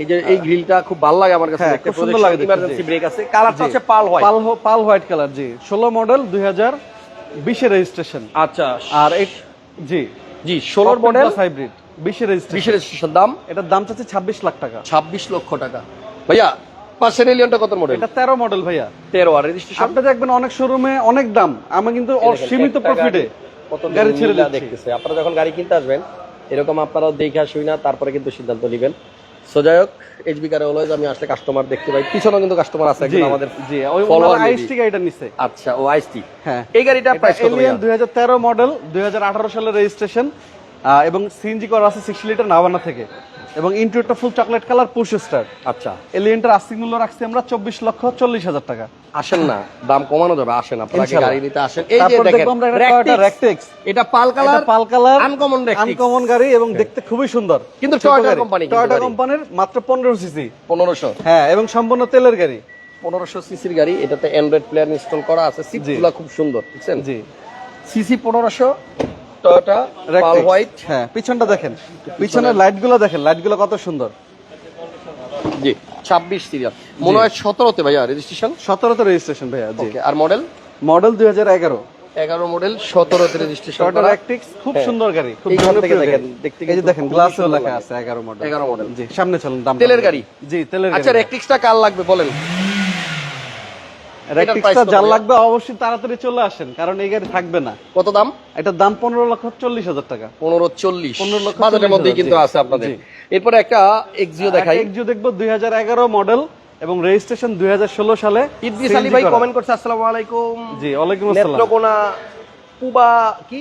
এই যে এই গ্রিলটা খুব ভালো লাগে আমার কাছে হ্যাঁ, দেখতে সুন্দর লাগে ইমার্জেন্সি ব্রেক আছে। কালারটা হচ্ছে pearl white pearl pearl white colour জি। ষোলো মডেল দুই হাজার বিশের রেজিস্ট্রেশন আচ্ছা আর এই জি। জি ষোলোর মডেল হাইব্রিড বিশের রেজিস্ট্রেশন বিশের রেজিস্ট্রেশন দাম? এটার দাম চাচ্ছে ছাব্বিশ লাখ টাকা। ছাব্বিশ লক্ষ টাকা। ভাইয়া পাঁচশো এলিয়নটা কত মডেল এটা তেরো মডেল ভাইয়া। তেরো আর রেজিস্ট্রেশন আপনি দেখবেন অনেক শোরুমে অনেক দাম। আমি কিন্তু সীমিত প্রফিটে কত গাড়ি ছেড়ে। দেখতেছে। আপনারা যখন গাড়ি কিনতে আসবেন এরকম আপনারাও দেখে আসুই না তারপরে কিন্তু সিদ্ধান্ত নেবেন। সো যাই হোক এইচবি কারে অলওয়েজ আমি আসলে কাস্টমার দেখতে পাই। পিছনে কিন্তু কাস্টমার আছে একজন আমাদের জি ওই ফলোয়ার। আইএসটি গাড়িটা নিছে। আচ্ছা ও আইএসটি হ্যাঁ। এই গাড়িটা প্রাইস কত এলিয়ান ভাইয়া? দুই হাজার তেরো মডেল দুই হাজার আঠারো সালের রেজিস্ট্রেশন এবং সিএনজি করা আছে সিক্সটি লিটার নাভানা থেকে। এবং ইন্টেরিয়রটা full chocolate colour push star আচ্ছা। এলিয়ানটার আস্তিক মূল্য রাখছি আমরা চব্বিশ লক্ষ চল্লিশ হাজার টাকা। আসেন না দাম কমানো যাবে আসেন আপনারা গাড়ি নিতে আসেন। এই যে দেখেন Rectix। এটা pearl colour pearl colour uncommon uncommon গাড়ি এবং দেখতে খুবই সুন্দর। কিন্তু কিন্তু Toyota গাড়ি। কোম্পানির মাত্র পনেরো সিসি পনেরোশো। হ্যাঁ এবং সম্পূর্ণ তেলের গাড়ি। পনেরোশো সিসির গাড়ি এটাতে অ্যান্ড্রয়েড প্লেয়ার ইনস্টল করা আছে। সিটগুলো খুব সুন্দর বুঝছেন? জি। সিসি পনেরোশো টয়োটা পাল হোয়াইট হ্যাঁ পিছনটা দেখেন। পিছনের লাইটগুলো দেখেন লাইটগুলো কত সুন্দর। জি ছাব্বিশ সিরিয়াল। মনে হয় সতেরোতে ভাইয়া রেজিস্ট্রেশন সতেরোতে রেজিস্ট্রেশন ভাইয়া জি। আর মডেল মডেল দুই হাজার এগারো। এগারো মডেল সতেরোতে রেজিস্ট্রেশন খুব হ্যাঁ। সুন্দর গাড়ি খুব থেকে দেখেন, দেখতে এই যে দেখেন গ্লাসেও লেখা আছে এগারো মডেল এগারো মডেল জি সামনে চলুন দাম তেলের গাড়ি? জি তেলের আচ্ছা রেকটিক্সটা কার লাগবে বলেন? র্যাকটিক্সটা যার লাগবে অবশ্যই তাড়াতাড়ি চলে আসেন কারণ এই গাড়ি থাকবে না। কত দাম? এটার দাম পনেরো লক্ষ চল্লিশ হাজার টাকা। পনেরো চল্লিশ। 15 লক্ষ বাজারের 40 মধ্যেই কিন্তু জি। আছে আপনাদের। এরপরে একটা এক্সিও দেখাই। একজিও দেখব দুই হাজার এগারো মডেল এবং রেজিস্ট্রেশন দুই হাজার ষোলো সালে ইদ্রিস আলী ভাই কমেন্ট করছে আসসালামু আলাইকুম। জি ওয়ালাইকুম আসসালাম। নেত্রকোনা পুবা কি?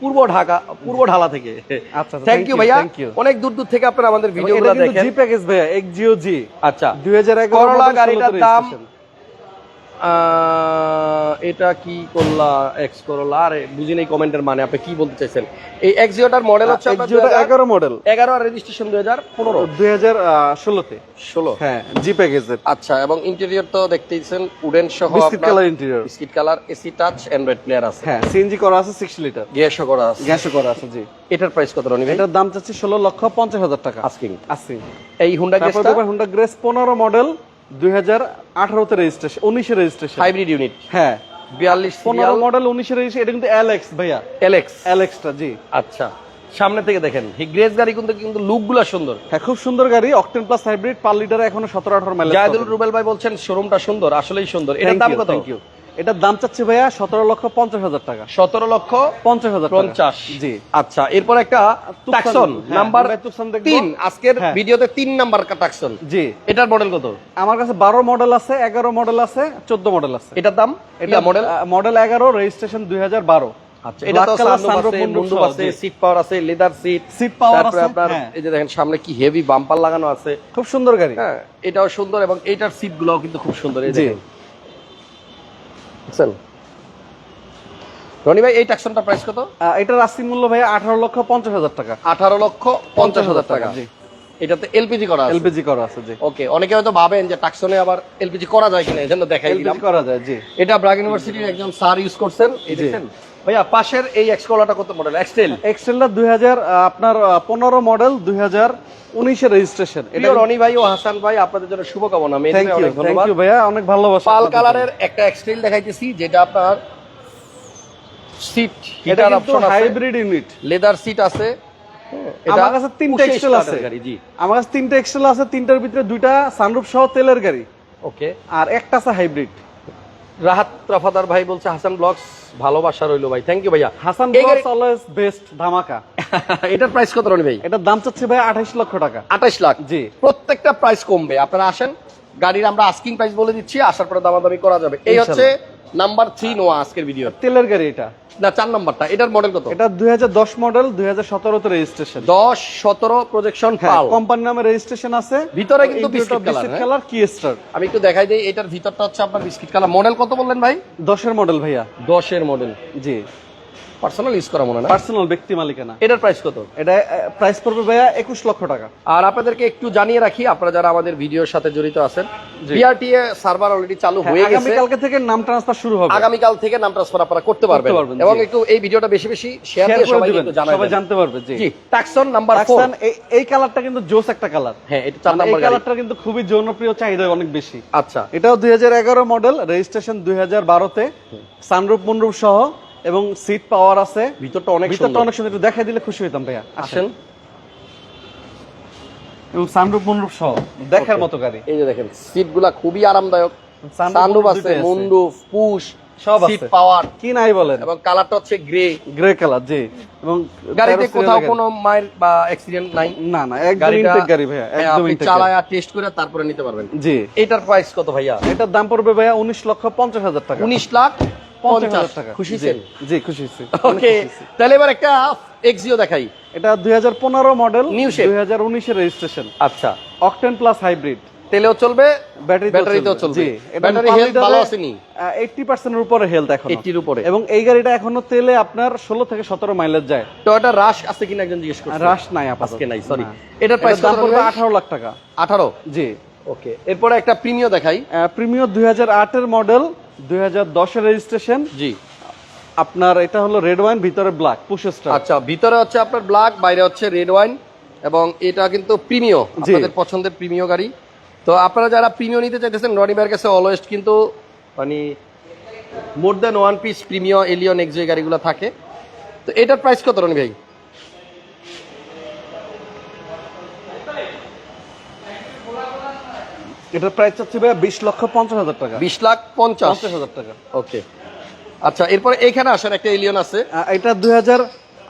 পূর্ব ঢাকা পূর্ব ঢালা থেকে। আচ্ছা, থ্যাংক ইউ ভাইয়া। অনেক দূর দূর থেকে আপনারা আমাদের ভিডিওগুলো দেখেন। জি প্যাকেজ ভাইয়া এক্সজিও জি আচ্ছা। করলা গাড়িটার দাম এটা কি করলা এক্স করলা? আরে বুঝি নেই কমেন্টের মানে আপনি কি বলতে চাইছেন? এই এক্সিওটার মডেল হচ্ছে এগারো মডেল এগারো আর রেজিস্ট্রেশন দুই হাজার পনেরো। দুই হাজার ষোলোতে। ষোলো। হ্যাঁ জি প্যাকেজের আচ্ছা এবং ইন্টেরিয়র তো দেখতেইছেন উডেন সহ biscuit colour interior biscuit colour AC touch android player আছে। হ্যাঁ সিএনজি করা আছে সিক্সটি লিটার গ্যাসও করা আছে। গ্যাসও করা আছে জি। এটার প্রাইস কত রনি এটার দাম চাচ্ছি ষোলো লক্ষ পঞ্চাশ হাজার টাকা। আস্কিং আছে এই হুন্ডা দেখবেন হুন্ডা গ্রেস পনেরো মডেল দুই হাজার আঠারোতে রেজিস্ট্রেশন উনিশে রেজিস্ট্রেশন হাইব্রিড ইউনিট হ্যাঁ। বিয়াল্লিশ পনেরো মডেল উনিশে রেজিস্ট্রেশন এটা কিন্তু অ্যালেক্স ভাইয়া। এলেক্স অ্যালেক্সটা জি। আচ্ছা। সামনে থেকে দেখেন গ্রেস গাড়ি কিন্তু কিন্তু লুকগুলো সুন্দর। হ্যাঁ খুব সুন্দর গাড়ি অক্টেন প্লাস হাইব্রিড পার লিটারে এখনও সতেরো আঠারো মাইল জায়দুল রুবেল ভাই বলছেন শোরুমটা সুন্দর আসলেই সুন্দর। এটার দাম কত? থ্যাংক ইউ এটার দাম চাচ্ছে ভাইয়া সতেরো লক্ষ পঞ্চাশ হাজার টাকা। সতেরো লক্ষ পঞ্চাশ হাজার পঞ্চাশ। জি। আচ্ছা এরপর একটা টাকসন হ্যাঁ, নাম্বার। তিন। আজকের হ্যাঁ। ভিডিওতে তিন নাম্বার টাকসন জি। এটার মডেল কত? আমার কাছে বারো মডেল আছে এগারো মডেল আছে চোদ্দ মডেল আছে। এটার দাম? এটা মডেল মডেল এগারো রেজিস্ট্রেশন দুই হাজার বারো। আচ্ছা এটা তো সানরুফ আছে। সিট পাওয়ার আছে। লেদার সিট power তারপরে আছে, আপনার হ্যাঁ। এই যে দেখেন সামনে কি হেভি বাম্পার লাগানো আছে। খুব সুন্দর গাড়ি। হ্যাঁ এটাও সুন্দর এবং এটার সিট গুলোও কিন্তু খুব সুন্দর এই দেখেন। বুঝছেন রনি ভাই এই ট্যাক্সনটা প্রাইস কত? এটার আশি মূল্য ভাইয়া আঠারো লক্ষ পঞ্চাশ হাজার টাকা। আঠারো লক্ষ পঞ্চাশ হাজার টাকা। জি। এটাতে এলপিজি করা আছে। এলপিজি করা আছে জি। ওকে অনেকে হয়তো ভাবেন যে টাকসনে আবার এলপিজি করা যায় কিনা এজন্য দেখাই দিলাম। করা যায় জি। এটা ব্রাগ ইউনিভার্সিটির একজন স্যার ইউজ করছেন এই জি। ভাইয়া পাশের এই এক্সকলাটা কত মডেল এক্সটেল এক্সেলটা দুই হাজার আপনার পনেরো মডেল দুই হাজার উনিশের রেজিস্ট্রেশন এটা রনি ভাই ও হাসান ভাই আপনাদের জন্য শুভকামনা। থ্যাংক ইউ থ্যাংক ইউ ভাইয়া অনেক ভালোবাসা পাল কালারের একটা এক্সটেল দেখাইতেছি যেটা আপনার সিট। হিটার অপশন আছে। হাইব্রিড ইউনিট লেদার সিট আছে। এটা আমার কাছে তিনটা 25 এক্সেল আছে। গাড়ি জি। আমার কাছে তিনটা এক্সেল আছে তিনটার ভিতরে দুইটা সানরুফ সহ তেলের গাড়ি। ওকে আর একটা আছে হাইব্রিড রাহাত রাফাদার ভাই বলছে হাসান ব্লগস ভালোবাসা রইল ভাই। থ্যাংক ইউ ভাইয়া। হাসান ব্লগস অলওয়েজ বেস্ট ধামাকা। এটার প্রাইস কত রনি ভাই? এটার দাম চাচ্ছে ভাই আঠাইশ লক্ষ টাকা। আঠাশ লাখ? জি। প্রত্যেকটা প্রাইস কমবে। আপনারা আসেন গাড়ির আমরা আস্কিং প্রাইস বলে দিচ্ছি আসার পরে দামাদামি করা যাবে। এই হচ্ছে নাম্বার থ্রি নোয়া আজকের ভিডিও তেলের গাড়ি এটা। না চার নাম্বারটা। এটার মডেল কত? এটা দুই হাজার দশ মডেল দুই হাজার সতেরোতে রেজিস্ট্রেশন দশ সতেরো প্রজেকশন কোম্পানির নামে রেজিস্ট্রেশন আছে। ভিতরে কিন্তু বিস্কিট হ্যাঁ? কালার কি স্টার আমি একটু দেখাই দিই এটার ভিতরটা হচ্ছে আপনার বিস্কিট কালার মডেল কত বললেন ভাই? দশের মডেল ভাইয়া। দশের মডেল জি। পার্সোনাল ইউজ করা মনে না? পার্সোনাল ব্যক্তি মালিকানা এটার প্রাইস কত? এটা প্রাইস পড়বে ভাইয়া একুশ লক্ষ টাকা। আর আপনাদেরকে একটু জানিয়ে রাখি আপনারা যারা আমাদের ভিডিওর সাথে জড়িত আছেন বিআরটিএ সার্ভার অলরেডি চালু হয়ে গেছে। আগামীকালকে থেকে নাম ট্রান্সফার শুরু হবে। আগামীকাল থেকে নাম ট্রান্সফার আপনারা করতে পারবেন। এবং একটু এই ভিডিওটা বেশি বেশি শেয়ার দিয়ে সবাই একটু জানাবেন সবাই জানতে পারবে জি। টাকসন নাম্বার 4 এই- এই কালারটা কিন্তু জোস একটা কালার হ্যাঁ এটা চার নাম্বার গাড়ি। কালারটা কিন্তু খুবই জনপ্রিয় চাহিদা অনেক বেশি। আচ্ছা। এটাও দুই হাজার এগারো মডেল রেজিস্ট্রেশন দুই হাজার বারোতে। সানরুপ মুনরুপ সহ এবং সিট পাওয়ার আছে। ভিতরটা অনেক ভিতরটা অনেক সুন্দর। একটু দেখাই দিলে খুশি হইতাম ভাইয়া। আসেন। আসেন এবং সানরুপ মুনরুপ সহ। দেখার মতো গাড়ি। এই যে দেখেন সিটগুলা খুবই আরামদায়ক। সানরুফ আছে। মুন্ডুফ পুশ সব সিট আছে। পাওয়ার কি নাই বলেন? এবং কালারটা হচ্ছে গ্রে গ্রে কালার জি। এবং গাড়িতে কোথাও কোনো মায়ের বা অ্যাক্সিডেন্ট নাই। না না একদম ইনটেক গাড়ি ভাইয়া একদম আপনি ইনটেক চালায়া টেস্ট করে তারপরে নিতে পারবেন। জি। এটার প্রাইস কত ভাইয়া? এটার দাম পড়বে ভাইয়া উনিশ লক্ষ পঞ্চাশ হাজার টাকা। উনিশ লাখ পঞ্চাশ পঞ্চাশ হাজার টাকা। খুশি জি, জি খুশি হয়েছি ওকে তাহলে এবার একটা এক্সিও দেখাই। এটা দুই হাজার পনেরো মডেল New shape। দুই হাজার রেজিস্ট্রেশন আচ্ছা। অকটেন প্লাস হাইব্রিড তেলেও চলবে ব্যাটারিতেও চলবে। ব্যাটারি হেলথ ভালো আসেনি। এইটটি পার্সেন্টের উপরে হেলথ এখন। 80 এর উপরে। এবং এই গাড়িটা এখনও তেলে আপনার ষোলো থেকে সতেরো মাইলেজ যায়। টয়োটা রাশ আছে কিনা একজন জিজ্ঞেস করছে। রাশ নাই আজকে নাই সরি। এটার প্রাইস পড়বে? লাখ টাকা। আঠারো? জি। ওকে এরপরে একটা প্রিমিয় দেখাই। প্রিমিয়র দুই হাজার আটের মডেল দুই হাজার দশের রেজিস্ট্রেশন। জি। আপনার এটা হলো রেড ওয়াইন ভিতরে ব্ল্যাক পুশ স্টার। আচ্ছা ভিতরে হচ্ছে আপনার ব্ল্যাক বাইরে হচ্ছে রেড ওয়াইন এবং এটা কিন্তু প্রিমিয় আপনাদের পছন্দের প্রিমিয় গাড়ি। তো আপনারা যারা প্রিমিয় নিতে চাইতেছেন রনি ভাইয়ের কাছে অলওয়েস্ট কিন্তু মানে more than one piece premio Allion X যে গাড়িগুলো থাকে। তো এটার প্রাইস কত রনি ভাই? এটার প্রাইস চাচ্ছি ভাই বিশ লক্ষ পঞ্চাশ হাজার টাকা। বিশ লাখ পঞ্চাশ। পঞ্চাশ হাজার টাকা। ওকে। আচ্ছা এরপরে এখানে আসেন একটা এলিয়ন আছে। এটা দুই হাজার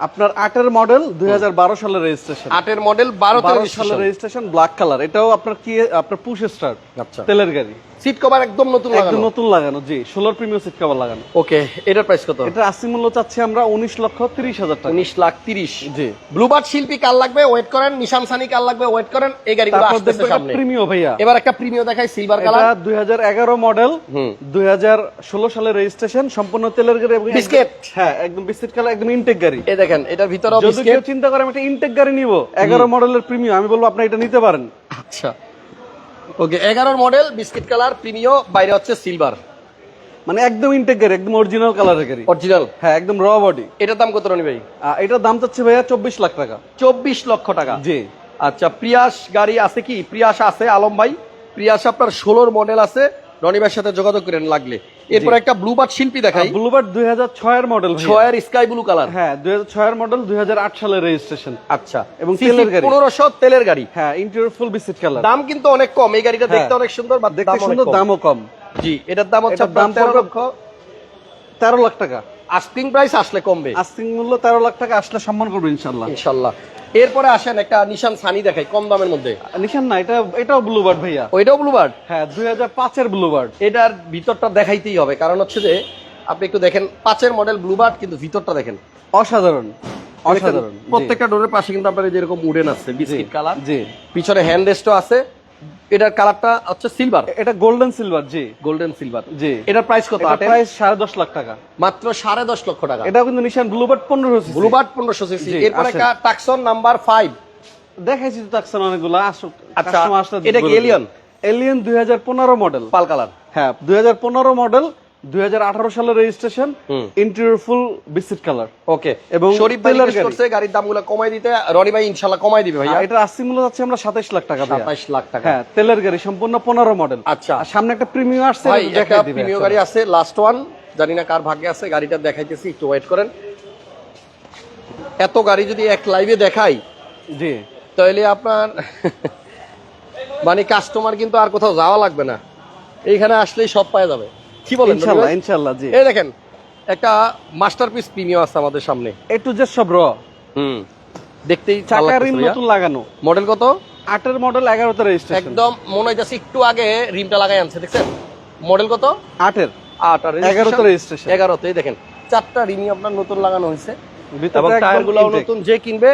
আপনার আটের মডেল দুই হাজার বারো সালের রেজিস্ট্রেশন আটের মডেল বারো বারো সালের রেজিস্ট্রেশন ব্ল্যাক কালার এটাও আপনার কি আপনার পুশ স্টার আচ্ছা। তেলের গাড়ি। সিট কভার একদম নতুন একদম লাগানো। নতুন লাগানো জি ষোলোর প্রিমিয়াম সিট কভার লাগানো। ওকে এটার প্রাইস কত? এটা আশি মূল্য চাচ্ছি আমরা উনিশ লক্ষ তিরিশ হাজার টাকা। উনিশ লাখ তিরিশ। জি। ব্লুবার্ড শিল্পী কার লাগবে? ওয়েট করেন নিশান সানি কার লাগবে? ওয়েট করেন এই গাড়িগুলো দেখব সামনে। প্রিমিয় ভাইয়া। এবার একটা প্রিমিয় দেখাই সিলভার কালার হাজার এগারো মডেল হুম। দুই হাজার ষোলো সালের রেজিস্ট্রেশন সম্পূর্ণ তেলের গাড়ি বিস্কিট। হ্যাঁ একদম বিস্কিট কালার একদম ইনটেক গাড়ি। এই দেখেন এটার ভিতরে যদি কেউ চিন্তা করে আমি একটা ইনটেক গাড়ি নিব। এগারো মডেলের প্রিমিয়াম আমি বলব আপনি এটা নিতে পারেন। আচ্ছা। ওকে এগারোর মডেল বিস্কিট কালার প্রিমিয় বাইরে হচ্ছে সিলভার মানে একদম ইনটেকের একদম অরিজিনাল কালারের গাড়ি। অরিজিনাল হ্যাঁ একদম র বডি এটার দাম কত রনি ভাই? এটার দাম চাচ্ছে ভাইয়া চব্বিশ লাখ টাকা। চব্বিশ লক্ষ টাকা। জি। আচ্ছা প্রিয়াস গাড়ি আছে কি? প্রিয়াস আছে আলম ভাই। প্রিয়াস আপনার ষোলোর মডেল আছে। রনি ভাইয়ের সাথে যোগাযোগ করেন লাগলে। এরপর একটা ব্লু বার্ড শিল্পী দেখাই। ব্লুবার্ড দুই হাজার ছয়ের মডেল ছয়ের স্কাই ব্লু কালার হ্যাঁ দুই হাজার ছয়ের মডেল দুই হাজার আট সালের রেজিস্ট্রেশন আচ্ছা এবং তেলের গাড়ি। পনেরোশো তেলের গাড়ি। হ্যাঁ ইন্টেরিয়র ফুল বিসিট কালার দাম কিন্তু অনেক কম এই গাড়িটা দেখতে হ্যাঁ। অনেক সুন্দর বা দেখতে সুন্দর দামও কম। জি এটার দাম হচ্ছে দাম আপনার তেরো পড়বে- লক্ষ। তেরো লাখ টাকা। আস্কিং প্রাইস আসলে কমবে। আস্তিং মূল্য তেরো লাখ টাকা আসলে সম্মান করব ইনশাল্লাহ। ইনশাল্লাহ। এরপরে আসেন একটা নিশান সানি দেখাই কম দামের মধ্যে। নিশান না এটা এটাও ব্লুবার্ড ভাইয়া। ওইটাও ব্লুবার্ড হ্যাঁ দুই হাজার পাঁচের ব্লুবার্ড এটার ভিতরটা দেখাইতেই হবে কারণ হচ্ছে যে আপনি একটু দেখেন পাঁচের মডেল ব্লুবার্ড কিন্তু ভিতরটা দেখেন। অসাধারণ অসাধারণ প্রত্যেকটা ডোরের পাশে কিন্তু আপনার যেরকম উডেন আছে বিস্কিট কালার জি। পিছনে হ্যান্ড রেস্টও আছে। এটার কালারটা হচ্ছে সিলভার এটা গোল্ডেন সিলভার জি। গোল্ডেন সিলভার জি। এটার প্রাইস কত? প্রাইস সাড়ে দশ লাখ টাকা। মাত্র সাড়ে দশ লক্ষ টাকা। এটা কিন্তু নিশান ব্লুবার্ড পনেরো ব্লুবার্ড পনেরোশো সিসি এরপর একটা টাকসন নাম্বার ফাইভ দেখাইছি তো তাকসান অনেকগুলো আসুক আচ্ছা, এটা কি বলে এলিয়ন দুই। হাজার পনেরো মডেল পাল কালার। হ্যাঁ দুই হাজার পনেরো মডেল দুই হাজার আঠারো সালের registration. Interior full biscuit colour okay এবং শরীফ ভাই করছে গাড়ির দামগুলো কমাই দিতে রনি ভাই ইনশাল্লাহ কমাই দিবে ভাইয়া। এটা মূল্য যাচ্ছে আমরা সাতাইশ লাখ টাকা ভাইয়া। সাতাইশ লাখ টাকা। হ্যাঁ তেলের গাড়ি সম্পূর্ণ পনেরো মডেল আচ্ছা। সামনে একটা প্রিমিয়াম আসছে ভাই একটা দেখাই দিবে প্রিমিয় একসাথে। গাড়ি আছে লাস্ট ওয়ান জানি না কার ভাগ্যে আছে গাড়িটা দেখাইতেছি একটু ওয়েট করেন। এত গাড়ি যদি এক লাইভে দেখাই জি। তাহলে আপনার মানে কাস্টমার কিন্তু আর কোথাও যাওয়া লাগবে না। এইখানে আসলেই সব পাওয়া যাবে। কি বলেন ভাই? ইনশাল্লাহ জি। এই দেখেন একটা মাস্টারপিস প্রিমিয়াম আছে আমাদের সামনে। এ টু জেড সব র হুম দেখতেই চাকা রিম নতুন লাগানো। মডেল কত? আটের মডেল এগারোতে রেজিস্ট্রেশন একদম মনে হইতেছে একটু আগে রিমটা লাগাই আনছে দেখছেন? মডেল কত? আটের। আট আর এগারোতে রেজিস্ট্রেশন এগারোতেই দেখেন চারটা রিমই আপনার নতুন লাগানো হয়েছে এবং ভিতরে নতুন যে কিনবে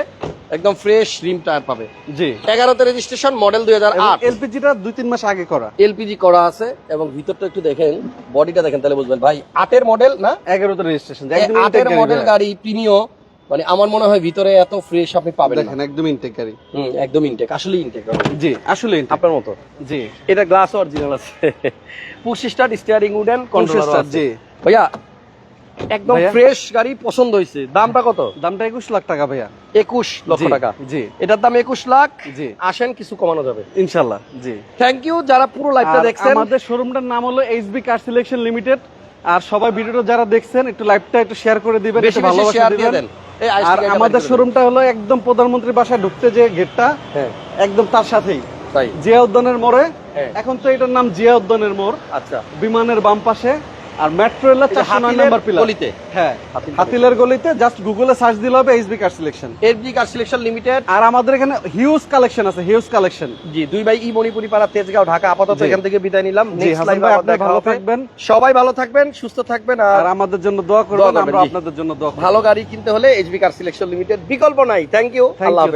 একদম ফ্রেশ রিম টায়ার পাবে। জি। এগারোতে রেজিস্ট্রেশন মডেল দুই হাজার আট। এলপিজিটা দুই তিন মাস আগে করা। এলপিজি করা আছে এবং ভিতরটা একটু দেখেন বডিটা দেখেন তাহলে বুঝবেন। ভাই আটের মডেল না? এগারোতে রেজিস্ট্রেশন আটের মডেল গাড়ি প্রিমিও মানে আমার মনে হয় ভিতরে এত ফ্রেশ আপনি পাবেন দেখেন একদম ইনটেক গাড়ি। হুম, একদম ইনটেক আসলে ইনটেক জি আসলে intake। আপনার মতো? জি। এটা গ্লাস অরিজিনাল আছে। Push start steering wooden controller start, জি। ভাইয়া একদম? ফ্রেশ গাড়ি পছন্দ হয়েছে। দামটা কত? দামটা একুশ লাখ টাকা ভাইয়া। একুশ লক্ষ টাকা। জি। এটার দাম একুশ লাখ। জি। আসেন কিছু কমানো যাবে। ইনশাল্লাহ জি। থ্যাংক ইউ যারা পুরো লাইভটা দেখছেন। আমাদের শোরুমটার নাম হলো এইচবি কার সিলেকশন লিমিটেড আর সবাই ভিডিওটা যারা দেখছেন একটু লাইভটা একটু শেয়ার করে দিবেন একটু ভালোবাসা দিয়ে দিবেন। দেন। আর আমাদের শোরুমটা হলো একদম প্রধানমন্ত্রীর বাসায় ঢুকতে যে গেটটা। হ্যাঁ। একদম তার সাথেই। জিয়া উদ্যানের মোড়ে। হ্যাঁ। এখন তো এটার নাম জিয়া উদ্যানের মোড়। আচ্ছা। বিমানের বাম পাশে। আর মেট্রো রেলের চারশো নয় নাম্বার পিলার গলিতে? হ্যাঁ হাতিলের গলিতে। জাস্ট গুগলে সার্চ দিলে হবে HB car selection FG car selection limited আর আমাদের এখানে হিউজ কালেকশন আছে হিউজ কালেকশন জি দুই ভাই ই মণিপুরি পাড়া তেজগাঁও ঢাকা। আপাতত এখান থেকে বিদায় নিলাম। নেক্সট লাইভে ভালো থাকবেন। সবাই ভালো থাকবেন সুস্থ থাকবেন আর আমাদের জন্য দোয়া করবেন আমরা আপনাদের জন্য দোয়া ভালো গাড়ি কিনতে হলে এইচবি কার সিলেকশন লিমিটেড বিকল্প নাই। থ্যাংক ইউ আল্লাহ হাফেজ।